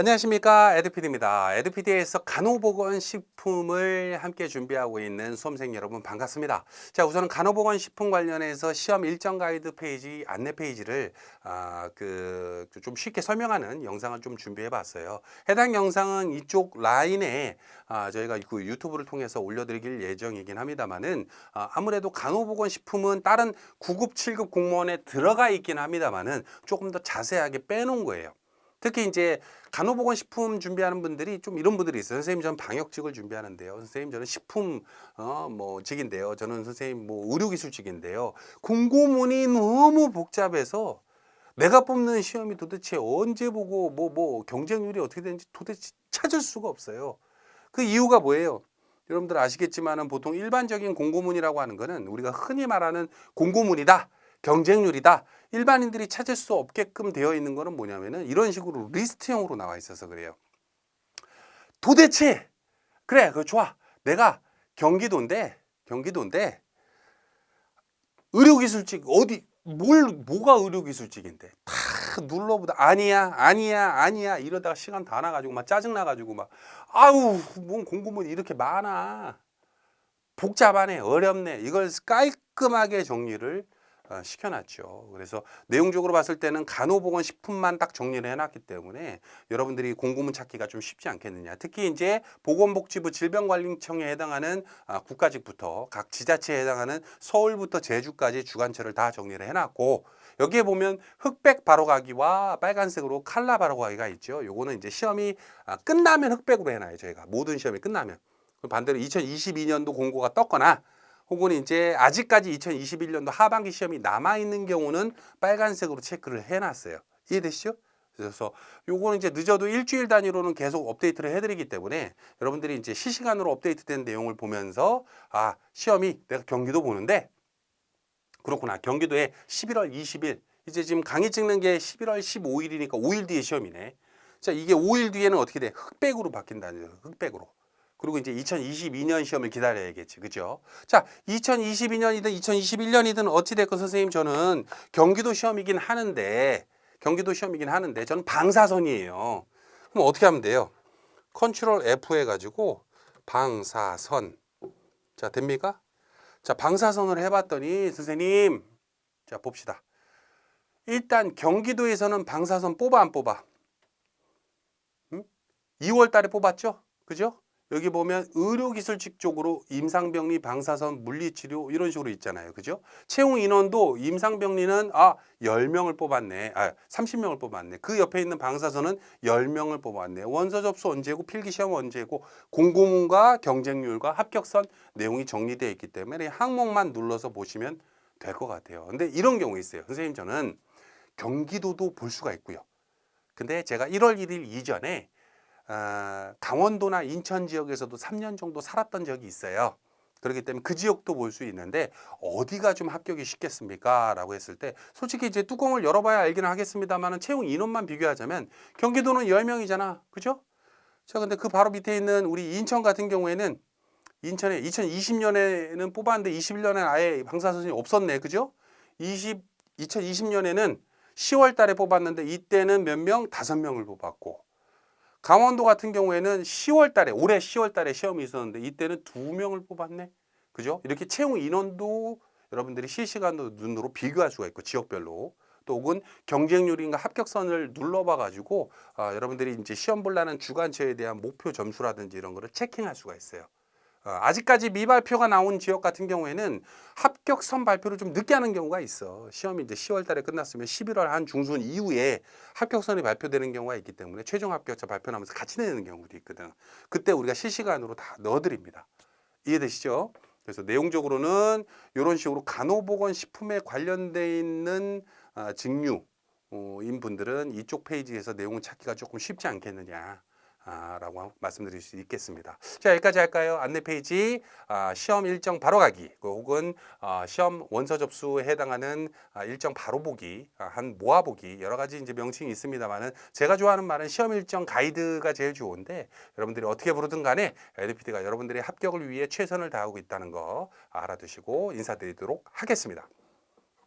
안녕하십니까 에드피디입니다. 에드피디에서 간호보건식품을 함께 준비하고 있는 수험생 여러분 반갑습니다. 자 우선은 간호보건식품 관련해서 시험 일정 가이드 페이지 안내 페이지를 아, 그 좀 쉽게 설명하는 영상을 좀 준비해봤어요. 해당 영상은 이쪽 라인에 아, 저희가 그 유튜브를 통해서 올려드릴 예정이긴 합니다만은 아, 아무래도 간호보건식품은 다른 9급, 7급 공무원에 들어가 있긴 합니다만은 조금 더 자세하게 빼놓은 거예요. 특히 이제 간호보건식품 준비하는 분들이 좀 이런 분들이 있어요. 선생님 저는 방역직을 준비하는데요. 선생님 저는 식품 어뭐 직인데요. 저는 선생님 뭐 의료기술직인데요. 공고문이 너무 복잡해서 내가 뽑는 시험이 도대체 언제 보고 뭐뭐 경쟁률이 어떻게 되는지 도대체 찾을 수가 없어요. 그 이유가 뭐예요? 여러분들 아시겠지만은 보통 일반적인 공고문이라고 하는 거는 우리가 흔히 말하는 공고문이다. 경쟁률이다. 일반인들이 찾을 수 없게끔 되어 있는 거는 뭐냐면은 이런 식으로 리스트형으로 나와 있어서 그래요. 도대체 그래 그 좋아. 내가 경기도인데 경기도인데 의료기술직 어디 뭘 뭐가 의료기술직인데? 다 눌러보다 아니야 아니야 아니야. 이러다가 시간 다 나가지고 막 짜증 나가지고 막 아우 뭔 공부문이 이렇게 많아. 복잡하네 어렵네. 이걸 깔끔하게 정리를 어, 시켜놨죠. 그래서 내용적으로 봤을 때는 간호보건식품만 딱 정리를 해놨기 때문에 여러분들이 공고문 찾기가 좀 쉽지 않겠느냐. 특히 이제 보건복지부 질병관리청에 해당하는 아, 국가직부터 각 지자체에 해당하는 서울부터 제주까지 주관처를 다 정리를 해놨고 여기에 보면 흑백 바로가기와 빨간색으로 칼라 바로가기가 있죠. 요거는 이제 시험이 아, 끝나면 흑백으로 해놔요. 저희가 모든 시험이 끝나면. 반대로 2022년도 공고가 떴거나 혹은 이제 아직까지 2021년도 하반기 시험이 남아 있는 경우는 빨간색으로 체크를 해놨어요. 이해되시죠? 그래서 요거는 이제 늦어도 일주일 단위로는 계속 업데이트를 해드리기 때문에 여러분들이 이제 실시간으로 업데이트된 내용을 보면서 아 시험이 내가 경기도 보는데 그렇구나 경기도에 11월 20일 이제 지금 강의 찍는 게 11월 15일이니까 5일 뒤에 시험이네. 자 이게 5일 뒤에는 어떻게 돼? 흑백으로 바뀐다는 거예요. 흑백으로. 그리고 이제 2022년 시험을 기다려야겠지. 그죠? 자, 2022년이든 2021년이든 어찌됐건 선생님 저는 경기도 시험이긴 하는데, 경기도 시험이긴 하는데, 저는 방사선이에요. 그럼 어떻게 하면 돼요? 컨트롤 F 해가지고, 방사선. 자, 됩니까? 자, 방사선을 해봤더니, 선생님, 자, 봅시다. 일단 경기도에서는 방사선 뽑아, 안 뽑아? 응? 2월 달에 뽑았죠? 그죠? 여기 보면 의료기술직 쪽으로 임상병리, 방사선, 물리치료 이런 식으로 있잖아요. 그죠? 채용 인원도 임상병리는 아 10명을 뽑았네. 아 30명을 뽑았네. 그 옆에 있는 방사선은 10명을 뽑았네. 원서 접수 언제고 필기 시험 언제고 공고문과 경쟁률과 합격선 내용이 정리되어 있기 때문에 항목만 눌러서 보시면 될 것 같아요. 근데 이런 경우 있어요. 선생님 저는 경기도도 볼 수가 있고요. 근데 제가 1월 1일 이전에 아, 강원도나 인천 지역에서도 3년 정도 살았던 적이 있어요. 그렇기 때문에 그 지역도 볼 수 있는데 어디가 좀 합격이 쉽겠습니까? 라고 했을 때 솔직히 이제 뚜껑을 열어봐야 알기는 하겠습니다만 채용 인원만 비교하자면 경기도는 10명이잖아. 그죠? 자, 근데 그 바로 밑에 있는 우리 인천 같은 경우에는 인천에 2020년에는 뽑았는데 21년에 아예 방사선이 없었네. 그죠? 20, 2020년에는 10월 달에 뽑았는데 이때는 몇 명? 다섯 명을 뽑았고 강원도 같은 경우에는 10월 달에 올해 10월 달에 시험이 있었는데 이때는 두 명을 뽑았네. 그죠? 이렇게 채용 인원도 여러분들이 실시간으로 눈으로 비교할 수가 있고 지역별로 또 혹은 경쟁률인가 합격선을 눌러봐 가지고 아, 여러분들이 이제 시험 볼라는 주관처에 대한 목표 점수라든지 이런 거를 체킹할 수가 있어요. 어, 아직까지 미발표가 나온 지역 같은 경우에는 합격선 발표를 좀 늦게 하는 경우가 있어. 시험이 이제 10월 달에 끝났으면 11월 한 중순 이후에 합격선이 발표되는 경우가 있기 때문에 최종 합격자 발표 나면서 같이 내는 경우도 있거든. 그때 우리가 실시간으로 다 넣어드립니다. 이해되시죠? 그래서 내용적으로는 이런 식으로 간호보건식품에 관련돼 있는 아, 직류인 분들은 이쪽 페이지에서 내용을 찾기가 조금 쉽지 않겠느냐. 아, 라고 말씀드릴 수 있겠습니다. 자, 여기까지 할까요? 안내 페이지, 아, 시험 일정 바로 가기, 그 혹은 아, 시험 원서 접수에 해당하는 아, 일정 바로 보기, 아, 한 모아 보기, 여러 가지 이제 명칭이 있습니다만은 제가 좋아하는 말은 시험 일정 가이드가 제일 좋은데 여러분들이 어떻게 부르든 간에 에드피디가 여러분들의 합격을 위해 최선을 다하고 있다는 거 알아두시고 인사드리도록 하겠습니다.